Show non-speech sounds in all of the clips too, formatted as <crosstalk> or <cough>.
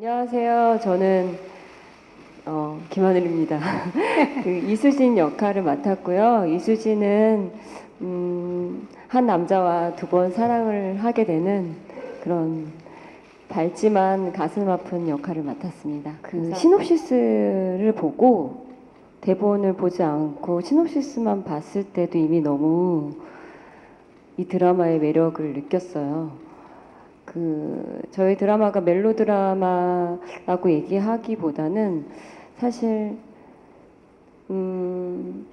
안녕하세요. 저는 어, 김하늘입니다. <laughs> 그 이수진 역할을 맡았고요. 이수진은 음, 한 남자와 두 번 사랑을 하게 되는 그런 밝지만 가슴 아픈 역할을 맡았습니다. 그 시놉시스를 보고 대본을 보지 않고 시놉시스만 봤을 때도 이미 너무 이 드라마의 매력을 느꼈어요. 그 저희 드라마가 멜로 드라마라고 얘기하기보다는 사실 음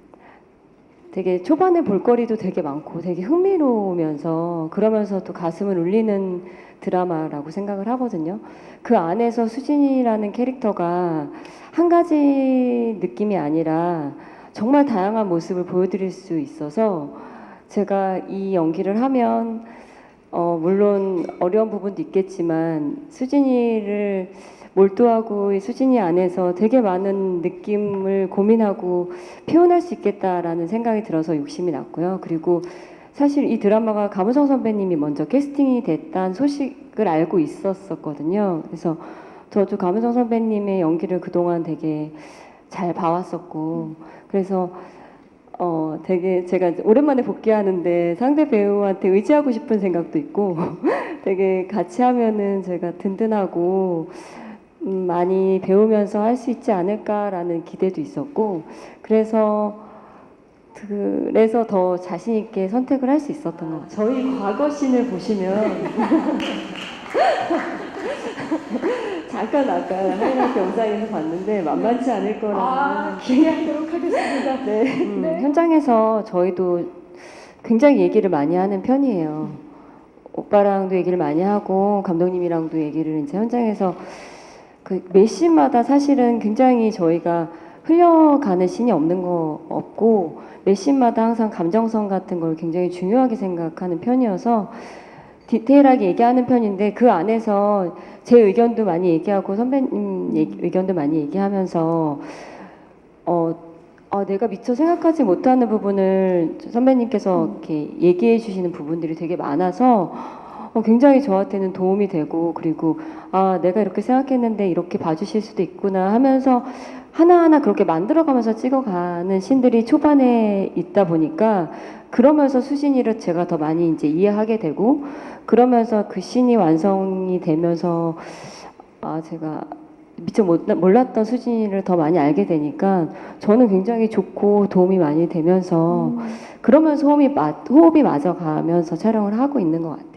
되게 초반에 볼거리도 되게 많고 되게 흥미로우면서 그러면서도 가슴을 울리는 드라마라고 생각을 하거든요. 그 안에서 수진이라는 캐릭터가 한 가지 느낌이 아니라 정말 다양한 모습을 보여드릴 수 있어서 제가 이 연기를 하면 어, 물론 어려운 부분도 있겠지만 수진이를 몰두하고 이 수진이 안에서 되게 많은 느낌을 고민하고 표현할 수 있겠다라는 생각이 들어서 욕심이 났고요. 그리고 사실 이 드라마가 감우성 선배님이 먼저 캐스팅이 됐다는 소식을 알고 있었었거든요. 그래서 저도 감우성 선배님의 연기를 그동안 되게 잘 봐왔었고 그래서 어 되게 제가 오랜만에 복귀하는데 상대 배우한테 의지하고 싶은 생각도 있고 <laughs> 되게 같이 하면은 제가 든든하고 음, 많이 배우면서 할 수 있지 않을까라는 기대도 있었고 그래서 그래서 더 자신 있게 선택을 할 수 있었던 것 같아요. 저희 과거 씬을 보시면 <laughs> 잠깐 아까 하이라이트 영상에서 봤는데 만만치 않을 거라는 아, 기대하도록 하겠습니다. 네. 음, 네. 현장에서 저희도 굉장히 얘기를 많이 하는 편이에요. 오빠랑도 얘기를 많이 하고 감독님이랑도 얘기를 이제 현장에서 그 매시마다 사실은 굉장히 저희가 흘려가는 신이 없는 거 없고 매시마다 항상 감정성 같은 걸 굉장히 중요하게 생각하는 편이어서 디테일하게 얘기하는 편인데 그 안에서 제 의견도 많이 얘기하고 선배님 의견도 많이 얘기하면서 어, 어, 내가 미처 생각하지 못하는 부분을 선배님께서 이렇게 얘기해 주시는 부분들이 되게 많아서 어, 굉장히 저한테는 도움이 되고 그리고 아 내가 이렇게 생각했는데 이렇게 봐주실 수도 있구나 하면서 하나하나 그렇게 만들어가면서 찍어가는 신들이 초반에 있다 보니까 그러면서 수진이를 제가 더 많이 이제 이해하게 되고 그러면서 그 신이 완성이 되면서 아 제가 미처 못- 몰랐던 수진이를 더 많이 알게 되니까 저는 굉장히 좋고 도움이 많이 되면서 그러면서 호흡이, 마, 호흡이 맞아가면서 촬영을 하고 있는 것 같아요.